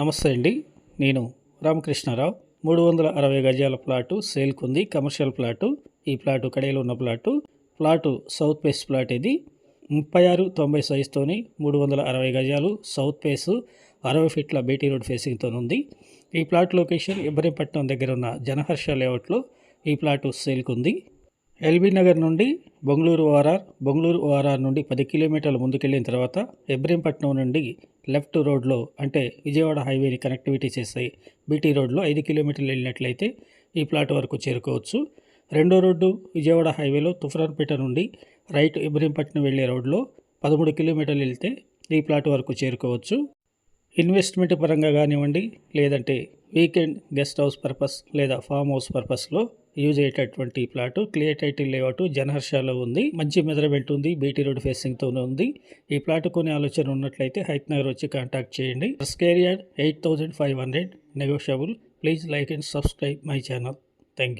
నమస్తే అండి. నేను రామకృష్ణారావు. మూడు వందల అరవై గజాల ప్లాటు సేల్కుంది కమర్షియల్ ప్లాటు ఈ ప్లాటు కడేలో ఉన్న plot. Plot south face plot ఇది. ముప్పై ఆరు తొంభై సైజుతోని మూడు వందల అరవై గజాలు సౌత్ ఫేస్ అరవై ఫీట్ల బీటీ రోడ్ ఫేసింగ్తో ఉంది. ఈ ప్లాట్ లొకేషన్ ఇబ్రహీంపట్నం దగ్గర ఉన్న జనహర్ష లేఅవుట్లో ఈ ప్లాటు సేల్కుంది. ఎల్బీ నగర్ నుండి బొంగళూరు ఓఆర్ఆర్ బొంగళూరు ఓఆర్ఆర్ నుండి పది కిలోమీటర్లు ముందుకెళ్ళిన తర్వాత ఇబ్రహీంపట్నం నుండి లెఫ్ట్ రోడ్లో అంటే విజయవాడ హైవేని కనెక్టివిటీ చేసే బీటీ రోడ్లో ఐదు కిలోమీటర్లు వెళ్ళినట్లయితే ఈ ప్లాట్ వరకు చేరుకోవచ్చు. రెండో రోడ్డు విజయవాడ హైవేలో తుఫ్రాన్పేట నుండి రైట్ ఇబ్రహీంపట్నం వెళ్ళే రోడ్లో పదమూడు కిలోమీటర్లు వెళ్తే ఈ ప్లాట్ వరకు చేరుకోవచ్చు. ఇన్వెస్ట్మెంట్ పరంగా కానివ్వండి లేదంటే వీకెండ్ గెస్ట్ హౌస్ పర్పస్ లేదా ఫామ్ హౌస్ పర్పస్లో యూజ్ అయ్యేటటువంటి ప్లాటు క్లియర్ టైటిల్ లేఅవుట్ జనహర్షాలో ఉంది. మంచి మెజర్మెంట్ ఉంది బీటీ రోడ్ ఫేసింగ్తో ఉంది. ఈ ప్లాట్ కొనే ఆలోచన ఉన్నట్లయితే హైత్ నగర్ వచ్చి కాంటాక్ట్ చేయండి. Square eight thousand five hundred negotiable please like and subscribe my channel